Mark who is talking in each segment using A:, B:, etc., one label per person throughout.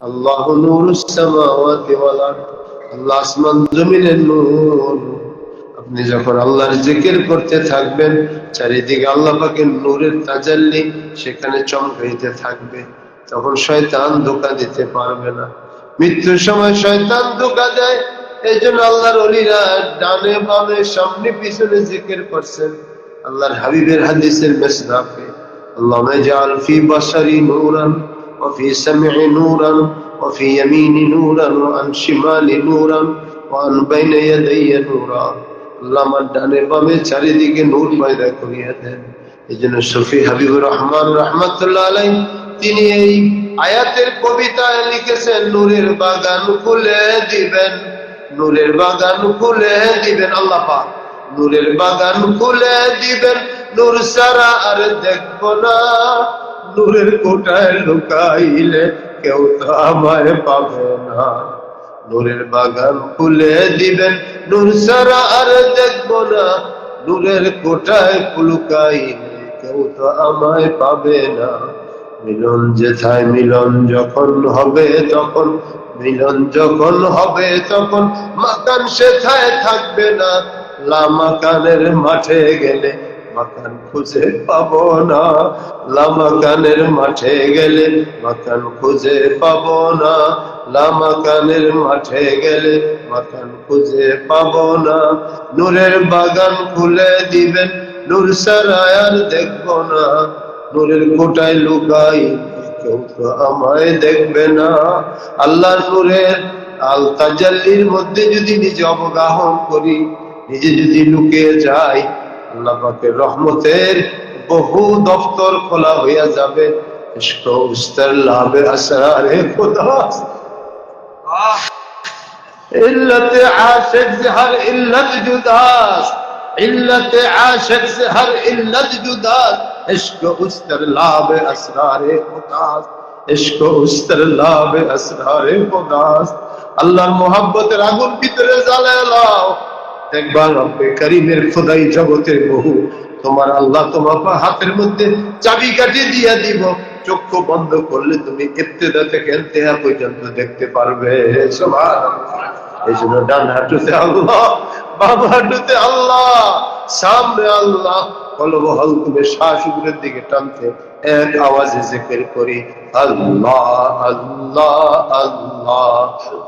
A: আল্লাহ আল্লাহ আসমান জমিনের নূর। আপনি যখন আল্লাহর জিকির করতে থাকবেন, চারিদিকে আল্লাহ পাকের নূরের তাজাল্লি সেখানে চমকাইতে থাকবে। তখন শয়তান ধোকা দিতে পারবে না। মৃত্যুর সময় শয়তান ধোকা দেয়। এই জন্য আল্লাহর অলিরা ডানে বামে সামনে পিছনে জিকির করছেন। আল্লাহর হাবিবের হাদিসের মেসরাফে আল্লাহ জাল ফি বাসারি নূরান وفي سمع نورا وفي يمين نورا وعن شمال نورا وعن بين يدي نورا আল্লাহ আমার ডানে বামে চারিদিকে নূর পয়দা করিয়া দেন এই জন্য শফি হাবিবুর রহমান রহমতুল্লাহ আলাই তিনি এই আয়াতের কবিতায় লিখেছেন নূরের বাগান খুলে দিবেন নূরের বাগান খুলে দিবেন আল্লাহ পাক নূরের বাগান খুলে দিবেন নূর সারা আর দেখব না নূরের কোটায় লুকাইলে কেউ তো আমায় পাবে না। নূরের বাগান খুলে দিবেন, নূর সারা আর দেখব না। নূরের কোটায় লুকাইলে কেউ তো আমায় পাবে না। মিলন যেথায় মিলন যখন হবে তখন, মিলন যখন হবে তখন, মাকান সেথায় থাকবে না। লামাকানের মাঠে গেলে মাকান খুঁজে পাবো না। লামাকানের মাঠে গেলে মাকান খুঁজে পাবো না। লামাকানের মাঠে গেলে মাকান খুঁজে পাবো না। নূরের বাগান খুলে দিবেন, নূর সারায়ার দেখব না। নূরের কোটায় লুকাই কেউ তো আমায় দেখবে না। আল্লাহ নূরের আল তাজাল্লির মধ্যে যদি নিজে অবগাহন করি, নিজে যদি লুকিয়ে যাই আল্লাহ পাকের রহমতের বহু দপ্তর খোলা হইয়া যাবে। ইল্লতে আশেক যে হার ইল্লত জুদাস। ইল্লতে আশেক সে হর ইল্লত জুদাস। ইশক উস্তর লাভ লাভ আসরারে খুদাস। আল্লাহর মোহাব্বতের আগুন ভিতরে জ্বালায় লাও। একবার রব্বে করিমের খোদাই জগতের বহু। তোমার আল্লাহ তোমার হাতের মধ্যে চাবি কাটি দিয়া দিব। চক্ষু বন্ধ করলে তুমি থেকে পর্যন্ত দেখতে পারবে। এই জন্য ডান হাঁটুতে আল্লাহ, বাম হাঁটুতে আল্লাহ, সামনে আল্লাহ। কলব হলকুমে শ্বাস উপরের দিকে টানতে এক আওয়াজে জিকির করি। আল্লাহ আল্লাহ আল্লাহ।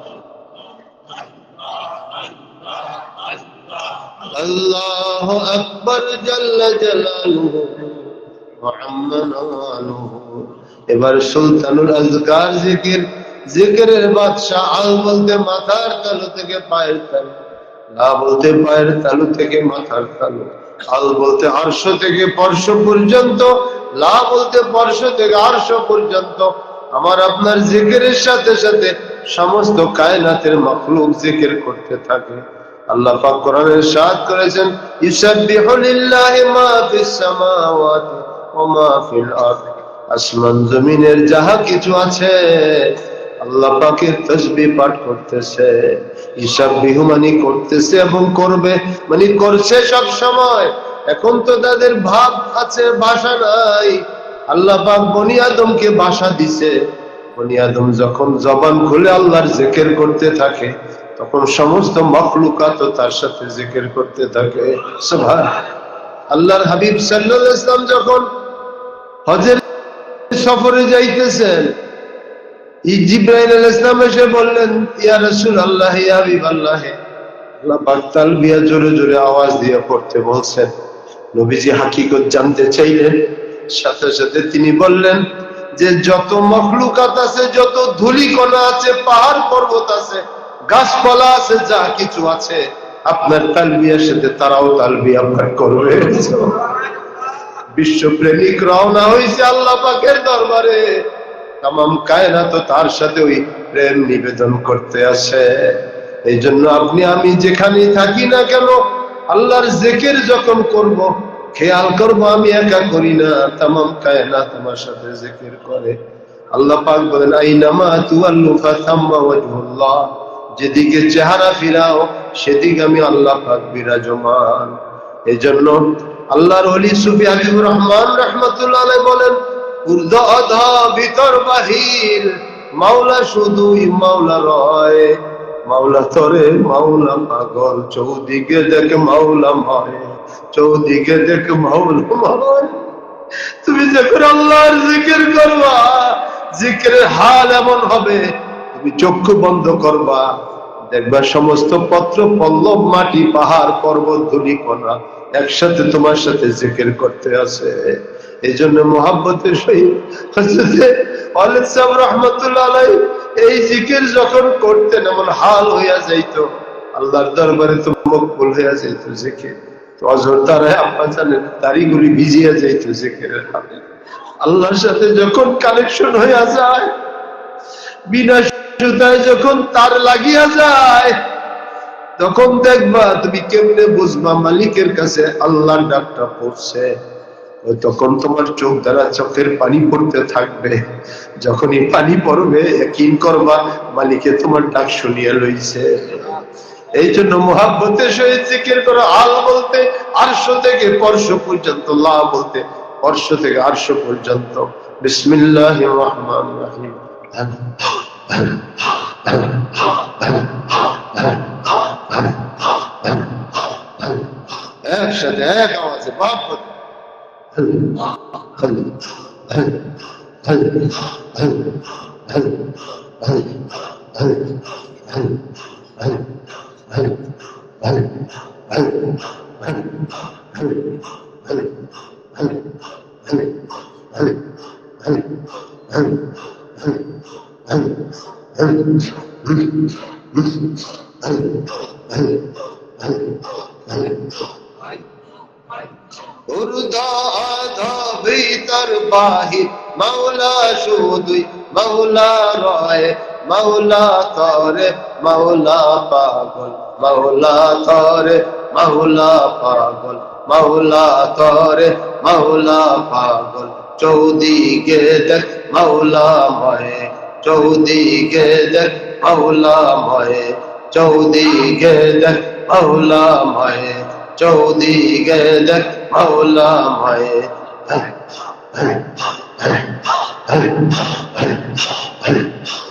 A: আল্লাহ আকবর জল্ল জলালুহু এবার সুলতানুল আজগার জিকির, জিকিরের বাদশাহ আল বলতে মাথার তালু থেকে পায়ের তালু, লা বলতে পায়ের তালু থেকে মাথার তালু, আল বলতে আরশ থেকে পরশ পর্যন্ত, লা বলতে পরশ থেকে আরশ পর্যন্ত। আমার আপনার জিকিরের সাথে সাথে সমস্ত কায়নাতের মখলুক জিকির করতে থাকে। আল্লাহ পাক সাথ করেছেন আসমান জমিনের যাহা কিছু আছে, আল্লাহ পাকের তসবি পাঠ করতেছে। হিসাব বিহুমানি করতেছে এবং করবে মানে করছে সব সময়। এখন তো তাদের ভাব আছে, ভাষা নাই। আল্লাহ পাক বনি আদমকে ভাষা দিছে। বনি আদম যখন জবান খুলে আল্লাহর জেকের করতে থাকে, তখন সমস্ত মখলুকাত তার সাথে জেকের করতে থাকে। আল্লাহর হাবিব আলাইহি ইসলাম যখন হজের সফরে যাইতেছেন জিব্রাইল আলাইহিস সালাম এসে বললেন, ইয়া রাসূল আল্লাহ হাবিব আল্লাহ আল্লাহ পাক তালবিয়া জোরে জোরে আওয়াজ দিয়ে পড়তে বলছেন। নবীজি হাকিকত জানতে চাইলেন। সাথে সাথে তিনি বললেন যে যত মখলুকাত আছে, যত ধূলিকণা আছে, পাহাড় পর্বত আছে, গাছপালা আছে, যা কিছু আছে, আপনার তালবিয়ার সাথে তারাও তালবিয়া আপনার করবে। বিশ্বপ্রেমিক রওনা হয়েছে আল্লাহ পাকের দরবারে। তাম কায়না তো তার সাথে ওই প্রেম নিবেদন করতে আসে। এই জন্য আপনি, আমি যেখানে থাকি না কেন, আল্লাহর জেকের যখন করব খেয়াল করব, আমি একা করি না। তাম কায়না তোমার সাথে জেকের করে। আল্লাহ পাক বলেন আইনামা তুয়াল্লু ফাতাম্মা ওয়াজহুল্লাহ। যেদিকে চেহারা ফিরাও, সেদিকে আমি আল্লাহ পাক বিরাজমান। এই জন্য আল্লাহর অলি সুফি রহমান রহমতুল্লাহ বলেন ঊর্ধ্ব অধ ভিতর বাহির, মাওলা শুধুই মাওলা রয়। মাওলা তরে মাওলা পাগল, চৌদিকে দেখ মাওলা ময় চৌদিকে দেখ তুমি যখন আল্লাহর জিকির করবা, জিকিরের হাল এমন হবে, তুমি চক্ষু বন্ধ করবা, দেখবা সমস্ত পত্র পল্লব, মাটি, পাহাড়, পর্বত, ধুলি, কণা একসাথে তোমার সাথে জিকির করতে আছে। এই জন্য মোহাব্বতের সহিত সাহেব রহমতুল্লাহ এই জিকির যখন করতেন, এমন হাল হইয়া যাইত, আল্লাহর দরবারে তো মকবুল হইয়া যাইত জিকির। আল্লাহর সাথে যখন কানেকশন হইয়া যায়, বিনা সুতায় যখন তার লাগিয়া যায়, তখন দেখবা তুমি কেমনে বুঝবা মালিকের কাছে আল্লাহর ডাকটা পড়ছে। তখন তোমার চোখ দ্বারা চোখের পানি পড়তে থাকবে। যখনই পানি পড়বে কিন করবা, মালিকে তোমার ডাক শুনিয়া লইছে। এই জন্য মোহাব্বতের সহিত জিকির করো আল বলতে আরশ থেকে পরশ পর্যন্ত লা বলতে পরশ থেকে আরশ পর্যন্ত। বিসমিল্লাহ রহমান রহিম। একসাথে এক আওয়াজে বাপ ভিতর বাহির মাওলা শুধুই মাওলা রয় মৌলা তরে মৌলা পাগল মৌলা তরে মৌলা পাগল মৌলা তরে মৌলা পাগল। চৌদিকে দেখ মৌলা ময়ে চৌদিকে দেখ মৌলা ময়ে। চৌদিকে দেখ মৌলা ময়ে চৌদিকে দেখ মৌলা ময়ে। Hey, hey, hey, hey, hey, hey, hey, hey.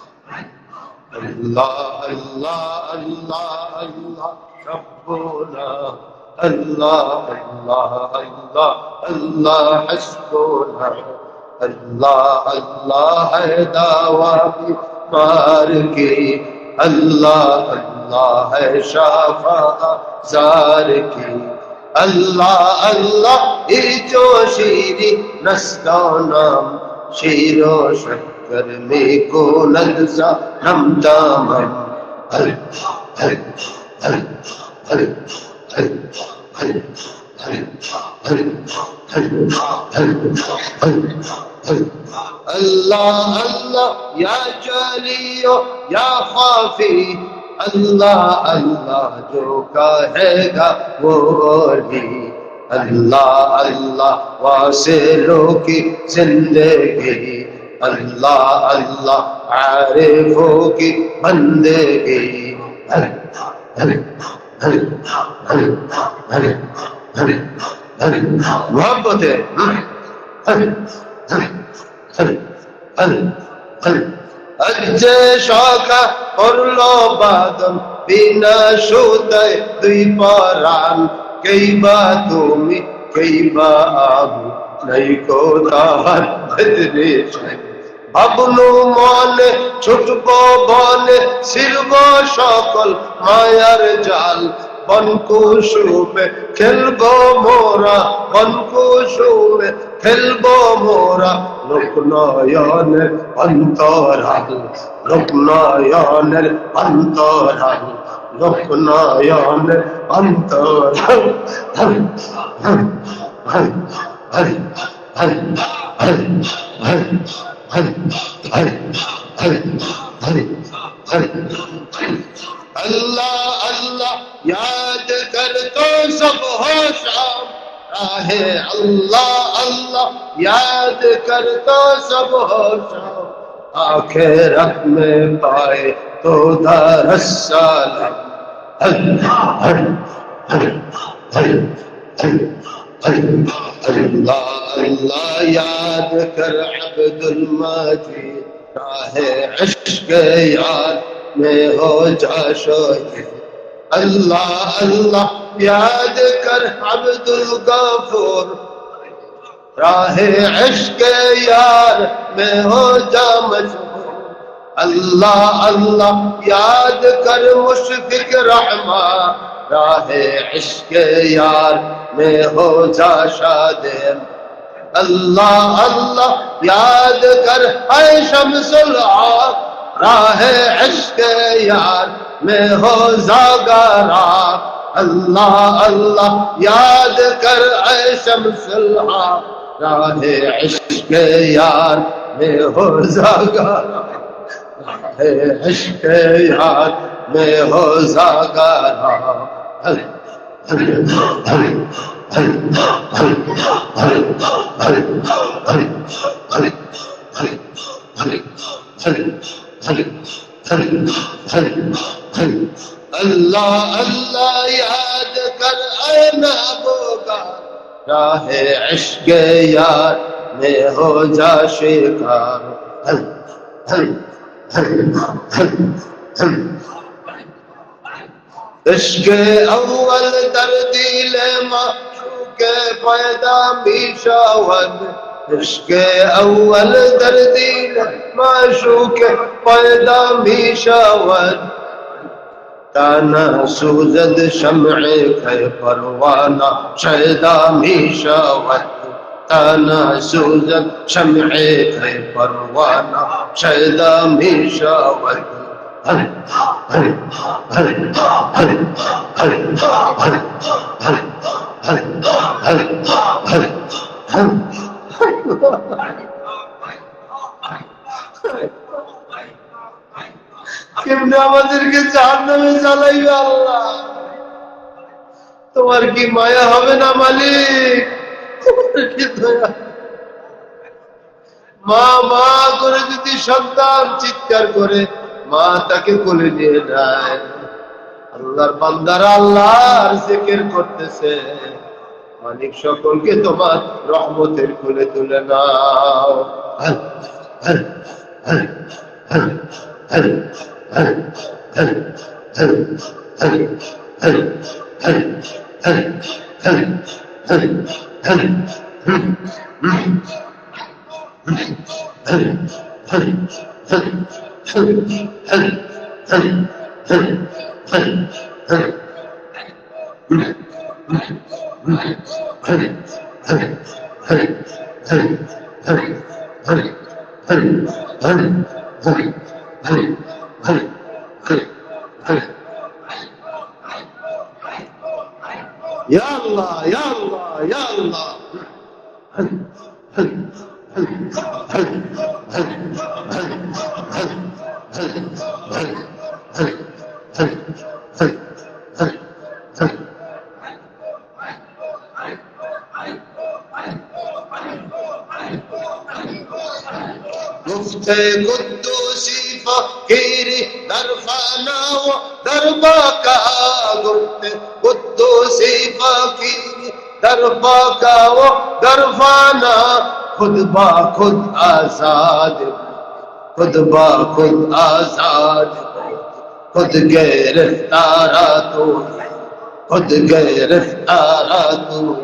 A: আল্লাহ আল্লাহ আল্লাহ আল্লাহ রব্বনা আল্লাহ আল্লাহ আল্লাহ আল্লাহ হাসবনা আল্লাহ আল্লাহ হে দাওয়া মার কে আল্লাহ আল্লাহ হে শাফা জার কে আল্লাহ আল্লাহ এই জো শিরি নস্তানাম শিরোশন शीरो शक्कर में को ललसा नम दामन हल हल हल हल हल हल हल हल हल हल हल अल्लाह अल्लाह या जलियो या खाफी अल्लाह अल्लाह जो कहेगा वो ही अल्लाह अल्लाह वासिलों की जिंदगी اللہ اللہ عارف ہو کی بندگی اللہ اللہ اللہ اللہ اللہ اللہ محبت ہے আজে সকা করল বাদম বিনা সুতায় দুই পরাণ কেইবা তুমি কেইবা আবু নাই কো তাহার বদরে ভাবনু মনে ছুটব বনে শিরব সকল মায়ার জাল বনকুসুমে খেলব মোরা বনকুসুমে খেলব মোরা লোকনয়নের অন্তরাল লোকনয়নের অন্তরাল লোকনয়নের অন্তরাল হল হল হল হল হল هري هري هري هري هري اللہ اللہ یاد کر تو سب ہوش راہ اللہ اللہ یاد کر تو سب ہوش آخر میں پائے تو دار السلام اللہ اللہ اللہ اللہ अल्लाह अल्लाह अल्लाह याद कर अब्दुल मजीद राहे इश्क यार में हो जा शोए अल्लाह अल्लाह याद कर अब्दुल गफूर राहे इश्क यार में हो जा मशहूर अल्लाह अल्लाह याद कर मुशफिक रहमा راہ عشق یار میں ہو جا شاد اللہ اللہ یاد کر اے شمس العاق راہ عشق یار میں ہو جاگا راہ اللہ اللہ یاد کر اے شمس العاق راہ عشق یار میں ہو جاگا راہ عشق یار میں ہو جاگا راہ اللہ اللہ یاد کر اے محبوبہ راہ عشق یار میں ہو جا شکار ہر ہر ہر ہر ہر عشق اول تردیل معشوق پیدا می شود. عشق اول در دین معشوق پیدا می تانا سوزد شمع که پروانا شیدا می شود. تانا سوزد شمع که پروانا شیدا می شود. কেমনে আমাদেরকে চার নামে চালাইবে আল্লাহ? তোমার কি মায়া হবে না, মালিক? মা মা করে যদি সন্তান চিৎকার করে মা তাকে কোলে নিয়ে নেয় আল্লাহর বান্দারা আল্লাহর জিকির করতেছে। মালিক সকলকে তোমার রহমতের কোলে তুলে নাও। হ্যাঁ, হ্যাঁ, হ্যাঁ, يا الله يا الله يا الله هل هل هل هل هل هل هل قدوسی فقیری در فانا و در باقا گفت قدوسی فقیری در باقا و در فانا خود با خود آزاد خود با خود آزاد خود گرفتارا تو خود گرفتارا تو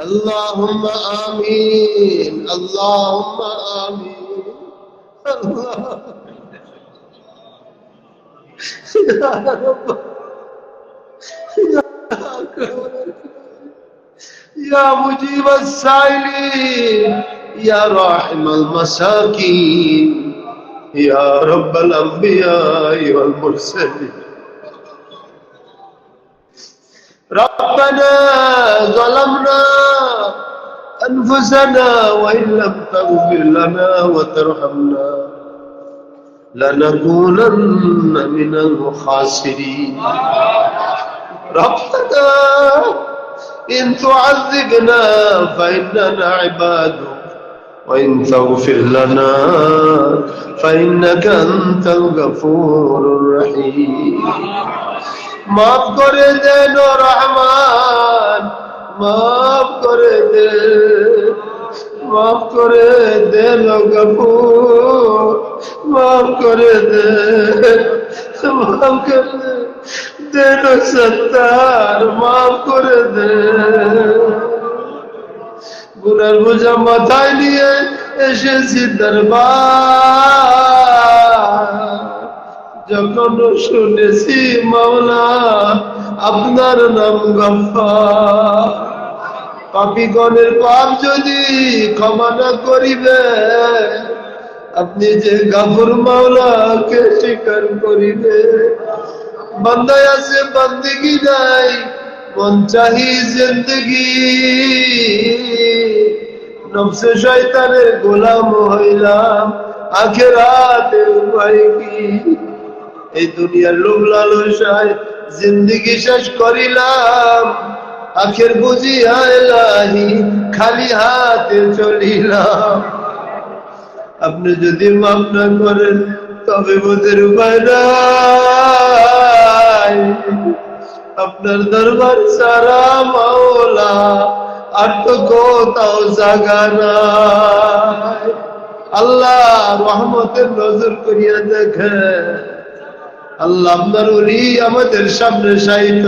A: اللهم آمين. اللهم آمين. الله يا رب. يا أكرم يا مجيب السائلين يا راحم المساكين يا رب الأنبياء والمرسلين. ربنا ظلمنا أنفسنا وإن لم تغفر لنا وترحمنا لنكونن من الخاسرين. ربنا إن تعذبنا فإننا عبادك وإن تغفر لنا فإنك أنت الغفور الرحيم মাফ করে দেন ও রহমান মাফ করে দে মাফ করে দেন ও গফুর মাফ করে দে, মাফ করে দে সত্তার মাফ করে দে। গুনার বোঝা মাথায় নিয়ে এসেছি দরবার। যখন শুনেছি মাওলা, আপনার নাম গফার। পাপিগণের পাপ যদি ক্ষমা না করিবে, আপনি যে গাফুর মাওলাকে স্বীকার করিবে, বান্দায় আছে বান্দিগি নাই, মন চাহি জিন্দগি। নফসে শয়তানের গোলাম হইলাম আখেরাতে উপায় কি? এই দুনিয়ার লোভ লালসায় জিন্দগি শেষ করিলাম। আখের বুঝি আলাহি, খালি হাতে চলিলাম। আপনি যদি না করেন, তবে বোধের উপায় নাই। আপনার দরবার সারা মাওলা, আর তো কোথাও জাগা নাই। আল্লাহ রহমতের নজর করিয়া দেখে আল্লাহ আপনার উনি আমাদের সামনে সাইত।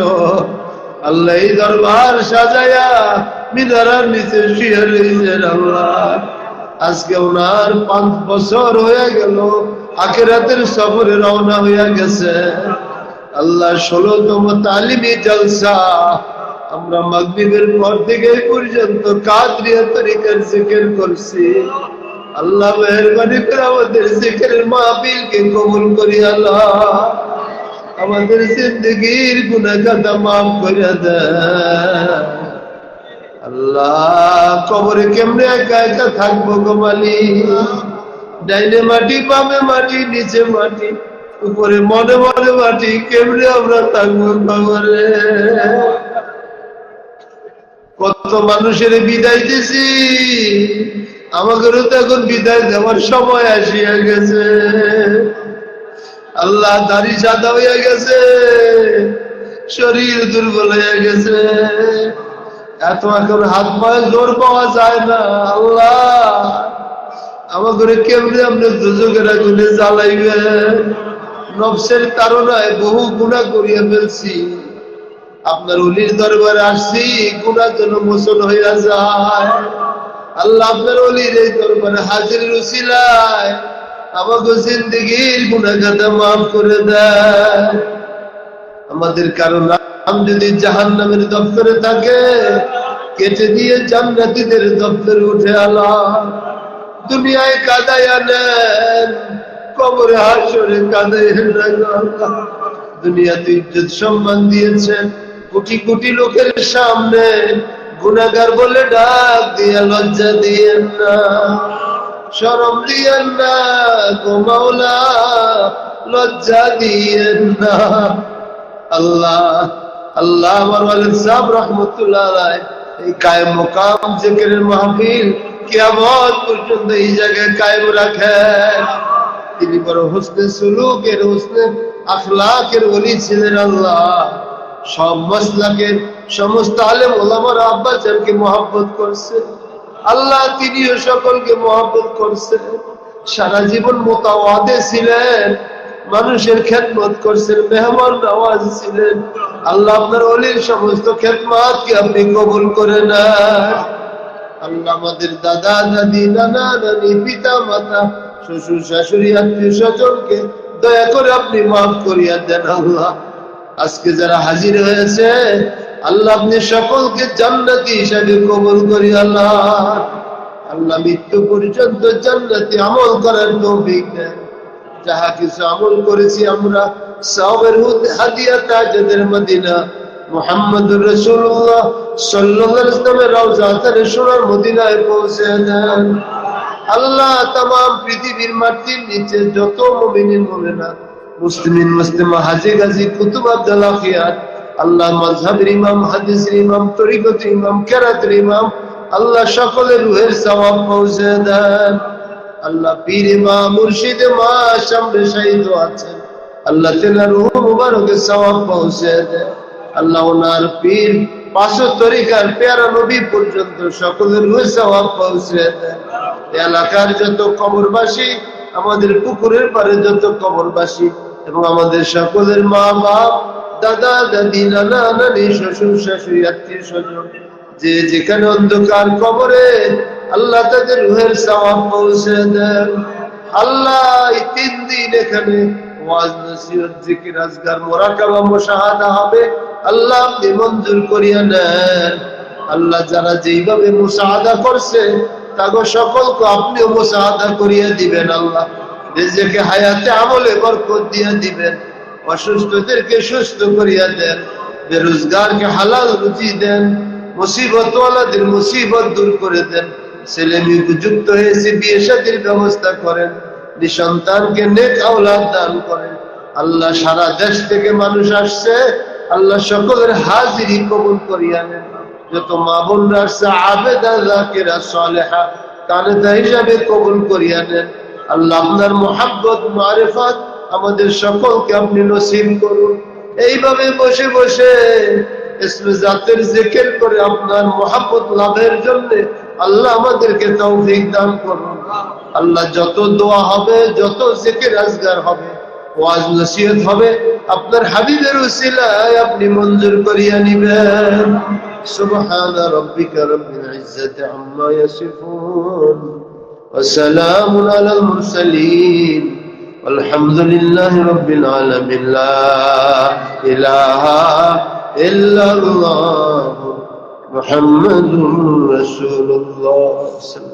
A: আল্লাহ এই দরবার সাজায়া মিনারার নিচে শুয়ে আল্লাহ। আজকে ওনার পাঁচ বছর হয়ে গেল, আখেরাতের সফরে রওনা হইয়া গেছে। আল্লাহ ষোলতম তালিমি জলসা, আমরা মাগরিবের পর থেকে পর্যন্ত কাদরিয়া তরিকার জিকির করছি। আল্লাহ মেহরবানি করে আমাদের জিকিরের মাহফিলকে কবুল করি আল্লাহ। আমাদের জিন্দগির গুনাহগাতা মাফ করে আল্লাহ, কবরে কেমনে একা একা থাকব গো মালিক? ডাইনে মাটি, বামে মাটি, নিচে মাটি, উপরে মনে মনে মাটি, কেমনে আমরা থাকব কবরে? কত মানুষের বিদায় দিছি, আমাদেরও তো এখন বিদায় দেওয়ার সময় আসিয়া গেছে। আল্লাহ দাড়ি সাদা হইয়া গেছে, শরীর দুর্বল হইয়া গেছে। এত এখন হাত পায়ে জোর পাওয়া যায় না, আল্লাহ। আমাকে কেমনি আপনি দুযোগের আগুনে জ্বালাইবে নবসের তারনায় বহু গুণা করিয়া ফেলছি। আপনার অলির দরবারে আসছি গুণার জন্য মোচন হইয়া যায়। আল্লাহ আপনার অলির এই দরবারে হাজির রুসিলায় আমাকে জিন্দগির গুণাগাতা মাফ করে দেয়। আমাদের কারণ নাম যদি জাহান নামের দপ্তরে থাকে, কেটে দিয়ে জান্নাতীদের দপ্তরে উঠে আলা। দুনিয়ায় কাদাইয়া আনেন, কবরে হাসরে আল্লাহ। দুনিয়াতে ইজ্জত সম্মান দিয়েছেন, কোটি কোটি লোকের সামনে গুনাগার বলে ডাক দিয়ে লজ্জা দিয়েন না। শরম দিয়েন না গোমাওলা লজ্জা দিয়েন না। আল্লাহ আল্লাহ আমার ওয়ালিদ সাহেব রহমতুল্লাহ আলাই এই কায়েম মোকাম জিকিরের মাহফিল কিয়ামত পর্যন্ত এই জায়গায় কায়েম রাখেন। তিনি বড় হোসনে সুলুকের, হোসনে আখলাকের ওলি ছিলেন আল্লাহ। সব মসলাকের, সমস্ত আলেম ওলামার আব্বাসকে মহব্বত করছে আল্লাহ তিনিও সকলকে মহব্বত করছে সারা জীবন মোতাওয়াদে ছিলেন, মানুষের খেদমত করছেন, মেহমান নওয়াজ ছিলেন। আল্লাহ আপনার অলির সমস্ত খেদমাতকে আপনি কবুল করে নেন। আল্লাহ আমাদের দাদা দাদি নানা, নানি, পিতা, মাতা, শ্বশুর, শাশুড়ি, আত্মীয় স্বজনকে দয়া করে আপনি মাফ করিয়া দেন আল্লাহ। আজকে যারা হাজির হয়েছে আল্লাহ আপনি সকলকে জান্নাতি হিসাবে কবুল করি, আল্লাহ। আল্লাহ মৃত্যু পর্যন্ত জান্নাতি আমল করার তৌফিক দেন। যাহা কিছু আমল করেছি আমরা সবের হাদিয়া তাজদের মদিনা। মোহাম্মদুর রসুল্লাহ সাল্লাল্লাহু আলাইহি ওয়াসাল্লামের সোনার মদিনায় পৌঁছে দেন। আল্লাহ তামাম পৃথিবীর মাটির নিচে যত মুমিনা মুসলিমিন মুসলিমা হাজি গাজী, কুতুব আব্দুল্লাহ খিয়াত আল্লাহ মাযহাবের ইমাম, হাদিসের ইমাম, তরিকতের ইমাম, কেরাতের ইমাম, আল্লাহ সকলের রুহের সওয়াব পৌঁছে দেন। আল্লাহ পীর মা মুর্শিদ মা সামনে শহীদ আছেন। আল্লাহ তেনার রুহ মুবারকের সওয়াব পৌঁছে দেন। আল্লাহ ওনার পীর, পাঁচশো তরিকার পেয়ারা নবী পর্যন্ত সকলের রুহে সওয়াব পৌঁছে দেন। এলাকার যত কবরবাসী, আমাদের পুকুরের পারে যত কবরবাসী এবং আমাদের সকলের মা বাপ দাদা, দাদি, নানা, নানি, শ্বশুর, শাশুড়ি, আত্মীয় স্বজন, যে যেখানে অন্ধকার কবরে আল্লাহ তাদের রুহের পৌঁছে দেন। আল্লাহ তিন দিন এখানে মঞ্জুর করিয়া নেন। আল্লাহ যারা যেইভাবে মুশাহাদা করছে, তাগো সকলকে আপনিও মুশাহাদা করিয়া দিবেন আল্লাহ। নিজেকে হায়াতে আমলে বরকত দিয়া দিবেন। অসুস্থদেরকে সুস্থ করিয়া দেন, বেরোজগারকে হালাল রুচি দেন মুসিবতওয়ালাদের মুসিবত দূর করে দেন। ছেলে উপযুক্ত হয়েছে বিয়ে শাদীর ব্যবস্থা করেন, নিঃসন্তানকে নেক আওলাদ দান করেন। আল্লাহ সারা দেশ থেকে মানুষ আসছে, আল্লাহ সকলের হাজিরি কবুল করিয়া নেন। যত মা বোনরা আসছে, আবেদা জাকিরা সালেহা হিসাবে কবুল করিয়া নেন। আল্লাহ আপনার মোহাব্বত, মারেফাত আমাদের সকলকে আপনি নসিব করুন এইভাবে বসে বসে ইসমে জাতের জিকির করে আপনার মোহাব্বত লাভের জন্য আল্লাহ আমাদেরকে তৌফিক দান করুন আল্লাহ যত দোয়া হবে যত জিকির আজগার হবে ওয়াজ নসিহত হবে আপনার হাবিবের উসিলায় আপনি মঞ্জুর করিয়া নিবেন سبحان ربك رب العزة عما يصفون وسلام على المرسلين والحمد لله رب العالمين. لا إله إلا الله محمد رسول الله. صلى الله عليه وسلم